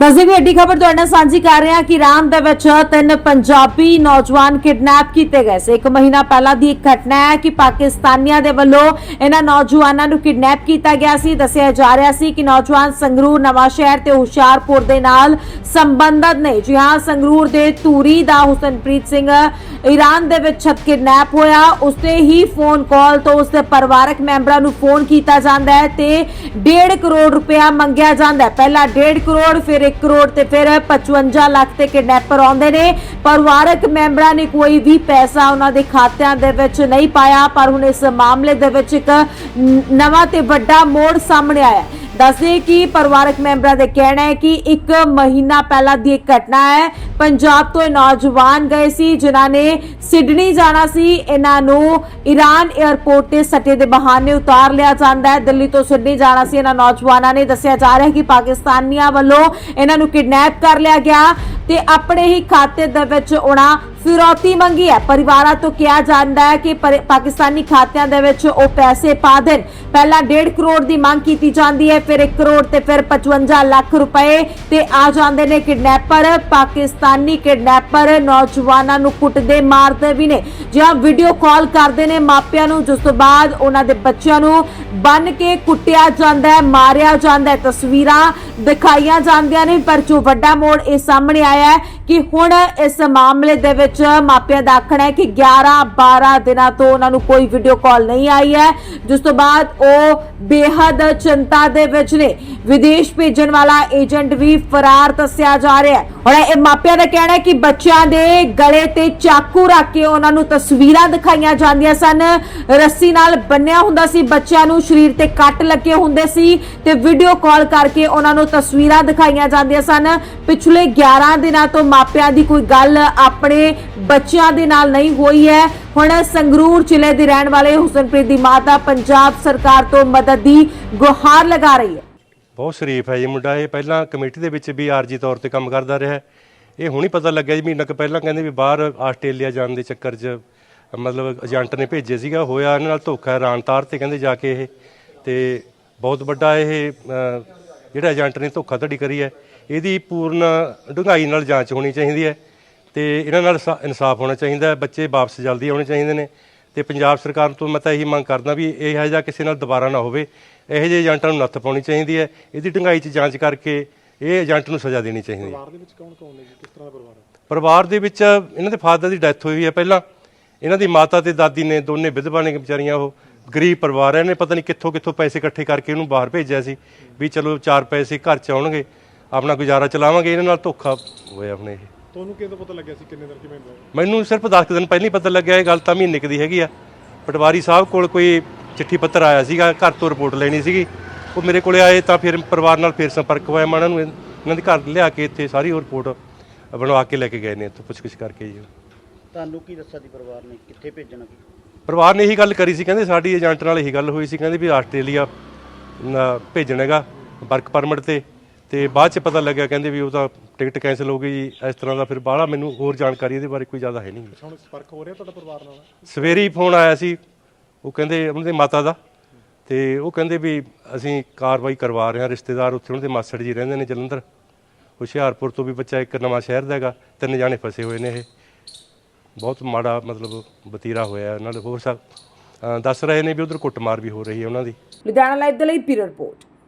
ਦੱਸਦੇ ਵੀ ਅੱਡੀ ਖਬਰ ਤੁਹਾਡੇ ਨਾਲ ਸਾਂਝੀ ਕਰ ਰਹੇ ਹਾਂ ਕਿ ਇਰਾਨ ਦੇ ਵਿੱਚ ਤਿੰਨ ਪੰਜਾਬੀ ਨੌਜਵਾਨ ਕਿਡਨੈਪ ਕੀਤੇ ਗਏ ਸੀ। ਇੱਕ ਮਹੀਨਾ ਪਹਿਲਾਂ ਦੀ ਇੱਕ ਘਟਨਾ ਹੈ ਕਿ ਪਾਕਿਸਤਾਨੀਆਂ ਦੇ ਵੱਲੋਂ ਇਹਨਾਂ ਨੌਜਵਾਨਾਂ ਨੂੰ ਕਿਡਨੈਪ ਕੀਤਾ ਗਿਆ ਸੀ। ਦੱਸਿਆ ਜਾ ਰਿਹਾ ਸੀ ਕਿ ਨੌਜਵਾਨ ਸੰਗਰੂਰ ਨਵਾਂ ਸ਼ਹਿਰ ਤੇ ਹੁਸ਼ਿਆਰਪੁਰ ਦੇ ਨਾਲ ਸੰਬੰਧਤ ਨੇ। ਜੀ ਹਾਂ, ਸੰਗਰੂਰ ਦੇ ਧੂਰੀ ਦਾ ਹੁਸਨਪ੍ਰੀਤ ਸਿੰਘ ਈਰਾਨ ਦੇ ਵਿੱਚ ਛਤ ਕਿਡਨੈਪ ਹੋਇਆ। ਉਸਤੇ ਹੀ ਫੋਨ ਕਾਲ ਤੋਂ ਉਸਦੇ ਪਰਿਵਾਰਕ ਮੈਂਬਰਾਂ ਨੂੰ ਫੋਨ ਕੀਤਾ ਜਾਂਦਾ ਹੈ ਤੇ 1.5 ਕਰੋੜ ਰੁਪਇਆ ਮੰਗਿਆ ਜਾਂਦਾ ਹੈ। ਪਹਿਲਾਂ 1.5 ਕਰੋੜ, ਫਿਰ 1 ਕਰੋੜ ਤੇ ਫਿਰ 55 ਲੱਖ ਤੇ ਕਿਡਨੈਪਰ ਆਉਂਦੇ ਨੇ। ਪਰਿਵਾਰਕ ਮੈਂਬਰਾਂ ਨੇ ਕੋਈ ਵੀ ਪੈਸਾ ਉਹਨਾਂ ਦੇ ਖਾਤਿਆਂ ਦੇ ਵਿੱਚ ਨਹੀਂ ਪਾਇਆ, ਪਰ ਹੁਣ ਇਸ ਮਾਮਲੇ ਦੇ ਵਿੱਚ ਇੱਕ ਨਵਾਂ ਤੇ ਵੱਡਾ ਮੋੜ ਸਾਹਮਣੇ ਆਇਆ ਦੱਸਦੇ ਕਿ ਪਰਿਵਾਰਕ ਮੈਂਬਰਾਂ ਦੇ ਕਹਿਣਾ ਹੈ ਕਿ ਇੱਕ ਮਹੀਨਾ ਪਹਿਲਾਂ ਦੀ ਇੱਕ ਘਟਨਾ ਹੈ। ਪੰਜਾਬ ਤੋਂ ਇਹ ਨੌਜਵਾਨ ਗਏ ਸੀ, ਜਿਨ੍ਹਾਂ ਨੇ ਸਿਡਨੀ ਜਾਣਾ ਸੀ। ਇਹਨਾਂ ਨੂੰ ਈਰਾਨ 에ਅਰਪੋਰਟ ਤੇ ਸੱਟੇ ਦੇ ਬਹਾਨੇ ਉਤਾਰ ਲਿਆ ਜਾਂਦਾ ਹੈ। ਦਿੱਲੀ ਤੋਂ ਸਿਡਨੀ ਜਾਣਾ ਸੀ। ਇਹਨਾਂ ਨੌਜਵਾਨਾਂ ਨੇ ਦੱਸਿਆ ਜਾ ਰਿਹਾ ਹੈ ਕਿ ਪਾਕਿਸਤਾਨੀਆਂ ਵੱਲੋਂ ਇਹਨਾਂ ਨੂੰ ਕਿਡਨੈਪ ਕਰ ਲਿਆ ਗਿਆ। ਤੇ ਆਪਣੇ ਹੀ ਖਾਤੇ ਦੇ ਵਿੱਚ ਉਹਨਾਂ ਫਿਰੌਤੀ ਮੰਗੀ ਹੈ। ਪਰਿਵਾਰਾਂ ਤੋਂ ਕਿਹਾ ਜਾਂਦਾ ਹੈ ਕਿ ਪਰ- ਪਾਕਿਸਤਾਨੀ ਖਾਤਿਆਂ ਦੇ ਵਿੱਚ ਉਹ ਪੈਸੇ ਪਾ ਦੇਣ। ਪਹਿਲਾਂ 1.5 ਕਰੋੜ ਦੀ ਮੰਗ ਕੀਤੀ ਜਾਂਦੀ ਹੈ, ਫਿਰ 1 ਕਰੋੜ ਤੇ ਫਿਰ 55 ਲੱਖ ਰੁਪਏ ਤੇ ਆ ਜਾਂਦੇ ਨੇ ਕਿਡਨੈਪਰ। ਪਾਕਿਸਤਾਨੀ ਕਿਡਨੈਪਰ ਨੌਜਵਾਨਾਂ ਨੂੰ ਕੁੱਟਦੇ, ਮਾਰਦੇ ਵੀ ਨੇ। ਜਾਂ ਵੀਡੀਓ ਕਾਲ ਕਰਦੇ ਨੇ ਮਾਪਿਆਂ ਨੂੰ, ਜਿਸ ਤੋਂ ਬਾਅਦ ਉਹਨਾਂ ਦੇ ਬੱਚਿਆਂ ਨੂੰ ਬੰਨ ਕੇ ਕੁੱਟਿਆ ਜਾਂਦਾ ਹੈ, ਮਾਰਿਆ ਜਾਂਦਾ ਹੈ। ਤਸਵੀਰਾਂ ਦਿਖਾਈਆਂ ਜਾਂਦੀਆਂ ਨੇ, ਪਰ ਜੋ ਵੱਡਾ ਮੋੜ ਇਹ ਸਾਹਮਣੇ ਆਇਆ ਹੈ ਕਿ ਹੁਣ ਇਸ ਮਾਮਲੇ ਦੇ ਵਿੱਚ ਮਾਪਿਆਂ ਦਾ ਆਖਣਾ ਹੈ ਕਿ 11 12 ਦਿਨਾਂ ਤੋਂ ਉਹਨਾਂ ਨੂੰ ਕੋਈ ਵੀਡੀਓ ਕਾਲ ਨਹੀਂ ਆਈ ਹੈ। ਜਿਸ ਤੋਂ ਬਾਅਦ ਉਹ ਬੇਹੱਦ ਚਿੰਤਾ ਦੇ ਵਿੱਚ ਨੇ। ਵਿਦੇਸ਼ ਭੇਜਣ ਵਾਲਾ ਏਜੰਟ ਵੀ ਫਰਾਰ ਦੱਸਿਆ ਜਾ ਰਿਹਾ ਹੈ। ਹੁਣ ਇਹ ਮਾਪਿਆਂ ਦਾ ਕਹਿਣਾ ਹੈ ਕਿ ਬੱਚਿਆਂ ਦੇ ਗਲੇ ਤੇ ਚਾਕੂ ਰੱਖ ਕੇ ਉਹਨਾਂ ਨੂੰ ਤਸਵੀਰਾਂ ਦਿਖਾਈਆਂ ਜਾਂਦੀਆਂ ਸਨ। ਰੱਸੀ ਨਾਲ ਬੰਨਿਆ ਹੁੰਦਾ ਸੀ। ਬੱਚਿਆਂ ਨੂੰ ਸਰੀਰ ਤੇ ਕੱਟ ਲੱਗੇ ਹੁੰਦੇ ਸੀ ਤੇ ਵੀਡੀਓ ਕਾਲ ਕਰਕੇ ਉਹਨਾਂ ਨੂੰ ਤਸਵੀਰਾਂ ਦਿਖਾਈਆਂ ਜਾਂਦੀਆਂ ਸਨ। ਪਿਛਲੇ 11 ਦਿਨਾਂ ਤੋਂ ਮਾਪਿਆਂ ਦੀ ਕੋਈ ਗੱਲ ਆਪਣੇ ਬੱਚਿਆਂ ਦੇ ਨਾਲ ਨਹੀਂ ਹੋਈ ਹੈ। ਹੁਣ ਸੰਗਰੂਰ ਜ਼ਿਲ੍ਹੇ ਦੇ ਰਹਿਣ ਵਾਲੇ ਹੁਸਨਪ੍ਰੀਤ ਦੀ ਮਾਤਾ ਪੰਜਾਬ ਸਰਕਾਰ ਤੋਂ ਮਦਦ ਦੀ ਗੁਹਾਰ ਲਗਾ ਰਹੀ ਹੈ। ਬਹੁਤ ਸ਼ਰੀਫ ਹੈ ਜੀ ਮੁੰਡਾ ਇਹ। ਪਹਿਲਾਂ ਕਮੇਟੀ ਦੇ ਵਿੱਚ ਵੀ ਆਰਜੀ ਤੌਰ ਤੇ ਕੰਮ ਕਰਦਾ ਰਿਹਾ। ਇਹ ਹੁਣ ਹੀ ਪਤਾ ਲੱਗਿਆ ਜੀ ਮਹੀਨਾ ਕੁ ਪਹਿਲਾਂ ਕਹਿੰਦੇ ਵੀ ਬਾਹਰ ਆਸਟ੍ਰੇਲੀਆ ਜਾਣ ਦੇ ਚੱਕਰ 'ਚ ਮਤਲਬ ਏਜੰਟ ਨੇ ਭੇਜੇ ਸੀਗਾ। ਹੋਇਆ ਇਹਨਾਂ ਨਾਲ ਧੋਖਾ ਹੈਰਾਨ ਤਾਰ ਤੇ ਕਹਿੰਦੇ ਜਾ ਕੇ ਇਹ। ਤੇ ਬਹੁਤ ਵੱਡਾ ਇਹ ਜਿਹੜਾ ਏਜੰਟ ਨੇ ਧੋਖਾਧੜੀ ਕਰੀ ਹੈ ਇਹਦੀ ਪੂਰਨ ਡੂੰਘਾਈ ਨਾਲ ਜਾਂਚ ਹੋਣੀ ਚਾਹੀਦੀ ਹੈ ਤੇ ਇਹਨਾਂ ਨਾਲ ਇਨਸਾਫ ਹੋਣਾ ਚਾਹੀਦਾ ਹੈ ਬੱਚੇ ਵਾਪਸ ਜਲਦੀ ਆਉਣੇ ਚਾਹੀਦੇ ਨੇ ਤੇ ਪੰਜਾਬ ਸਰਕਾਰ ਤੋਂ ਮੈਂ ਤਾਂ ਇਹੀ ਮੰਗ ਕਰਦਾ ਵੀ ਇਹ ਜਿਹਾ ਕਿਸੇ ਨਾਲ ਦੁਬਾਰਾ ਨਾ ਹੋਵੇ ਇਹੋ ਜਿਹੇ ਏਜੰਟਾਂ ਨੂੰ ਨੱਥ ਪਾਉਣੀ ਚਾਹੀਦੀ ਹੈ ਇਹਦੀ ਡੂੰਘਾਈ 'ਚ ਜਾਂਚ ਕਰਕੇ ਇਹ ਏਜੰਟ ਨੂੰ ਸਜ਼ਾ ਦੇਣੀ ਚਾਹੀਦੀ ਹੈ। ਪਰਿਵਾਰ ਦੇ ਵਿੱਚ ਕੌਣ ਕੌਣ ਨੇ ਜੀ? ਕਿਸ ਤਰ੍ਹਾਂ ਦਾ ਪਰਿਵਾਰ ਹੈ? ਪਰਿਵਾਰ ਦੇ ਵਿੱਚ ਇਹਨਾਂ ਦੇ ਫਾਦਰ ਦੀ ਡੈਥ ਹੋਈ ਹੈ ਪਹਿਲਾਂ ਇਹਨਾਂ ਦੀ ਮਾਤਾ ਤੇ ਦਾਦੀ ਨੇ ਦੋਨੇ ਵਿਧਵਾ ਨੇ ਵਿਚਾਰੀਆਂ ਉਹ ਗਰੀਬ ਪਰਿਵਾਰ ਹੈ ਇਹਨੇ ਪਤਾ ਨਹੀਂ ਕਿੱਥੋਂ ਕਿੱਥੋਂ ਪੈਸੇ ਇਕੱਠੇ ਕਰਕੇ ਇਹਨੂੰ ਬਾਹਰ ਭੇਜਿਆ ਸੀ ਵੀ ਚਲੋ ਚਾਰ ਪੈਸੇ ਘਰ ਚ ਆਉਣਗੇ ਆਪਣਾ ਗੁਜ਼ਾਰਾ ਚਲਾਵਾਂਗੇ ਇਹਨਾਂ ਨਾਲ ਧੋਖਾ ਹੋਇਆ ਆਪਣੇ ਇਹ। ਤੁਹਾਨੂੰ ਕਿਦੋਂ ਪਤਾ ਲੱਗਿਆ ਸੀ ਕਿੰਨੇ ਦਿਨ ਕਿਵੇਂ ਹੋਇਆ? ਮੈਨੂੰ ਸਿਰਫ 10 ਦਿਨ ਪਹਿਲਾਂ ਹੀ ਪਤਾ ਲੱਗਿਆ ਇਹ ਗੱਲ ਤਾਂ ਮਹੀਨੇ ਕੁ ਦੀ ਹੈਗੀ ਆ। ਪਟਵਾਰੀ ਸਾਹਿਬ ਕੋਲ ਕੋਈ ਚਿੱਠੀ ਪੱਤਰ ਆਇਆ ਸੀਗਾ ਘਰ ਤੋਂ ਰਿਪੋਰਟ ਲੈਣੀ ਸੀਗੀ। ਉਹ ਮੇਰੇ ਕੋਲੇ ਆਏ ਤਾਂ ਫਿਰ ਪਰਿਵਾਰ ਨਾਲ ਫਿਰ ਸੰਪਰਕ ਹੋਇਆ ਮੈਂ ਉਹਨਾਂ ਨੂੰ ਇਹਨਾਂ ਦੇ ਘਰ ਲਿਆ ਕੇ ਇੱਥੇ ਸਾਰੀ ਉਹ ਰਿਪੋਰਟ ਬਣਵਾ ਕੇ ਲੈ ਕੇ ਗਏ ਨੇ ਇੱਥੋਂ ਪੁੱਛਗਿੱਛ ਕਰਕੇ ਜੀ। ਤੁਹਾਨੂੰ ਕੀ ਦੱਸਿਆ ਦੀ ਪਰਿਵਾਰ ਨੇ ਕਿੱਥੇ ਭੇਜਣਾ ਕੀ ਪਰਿਵਾਰ ਨੇ ਇਹੀ ਗੱਲ ਕਰੀ ਸੀ ਕਹਿੰਦੇ ਸਾਡੀ ਏਜੰਟ ਨਾਲ ਇਹੀ ਗੱਲ ਹੋਈ ਸੀ ਕਹਿੰਦੇ ਵੀ ਆਸਟ੍ਰੇਲੀਆ ਨਾ ਭੇਜਣਾ ਹੈਗਾ ਵਰਕ ਪਰਮਿਟ ਤੇ ਤੇ ਬਾਅਦ ਚ ਪਤਾ ਲੱਗਿਆ ਕਹਿੰਦੇ ਵੀ ਉਹ ਤਾਂ ਟਿਕਟ ਕੈਂਸਲ ਹੋ ਗਈ ਜੀ ਇਸ ਤਰ੍ਹਾਂ ਦਾ ਫਿਰ ਬਾਹਲਾ ਮੈਨੂੰ ਹੋਰ ਜਾਣਕਾਰੀ ਇਹਦੇ ਬਾਰੇ ਕੋਈ ਜ਼ਿਆਦਾ ਹੈ ਨਹੀਂ। ਹੁਣ ਸੰਪਰਕ ਹੋ ਰਿਹਾ ਤੁਹਾਡਾ ਪਰਿਵਾਰ ਨਾਲ? ਸਵੇਰੇ ਹੀ ਫੋਨ ਆਇਆ ਸੀ ਉਹ ਕਹਿੰਦੇ ਉਹਨਾਂ ਦੇ ਮਾਤਾ ਦਾ ਤੇ ਉਹ ਕਹਿੰਦੇ ਵੀ ਅਸੀਂ ਕਾਰਵਾਈ ਕਰਵਾ ਰਹੇ ਹਾਂ ਰਿਸ਼ਤੇਦਾਰ ਉੱਥੇ ਉਹਨਾਂ ਦੇ ਮਾਸੜ ਜੀ ਰਹਿੰਦੇ ਨੇ ਜਲੰਧਰ ਹੁਸ਼ਿਆਰਪੁਰ ਤੋਂ ਵੀ ਬੱਚਾ ਇੱਕ ਨਵਾਂ ਸ਼ਹਿਰ ਦਾ ਹੈਗਾ ਤਿੰਨ ਜਾਣੇ ਫਸੇ ਹੋਏ ਨੇ ਇਹ। ਬਹੁਤ ਮਾੜਾ ਮਤਲਬ ਬਤੀਰਾ ਹੋਇਆ ਉਹਨਾਂ ਦੇ ਹੋਰ ਸਭ ਅ, ਦੱਸ ਰਹੇ ਨੇ ਵੀ ਉਧਰ ਕੁੱਟਮਾਰ ਵੀ ਹੋ ਰਹੀ ਹੈ ਉਹਨਾਂ ਦੀ। ਲੁਧਿਆਣਾ ਲਾਈਵ ਦੇ ਲਈ ਪੀਰ ਰਿਪੋਰਟ।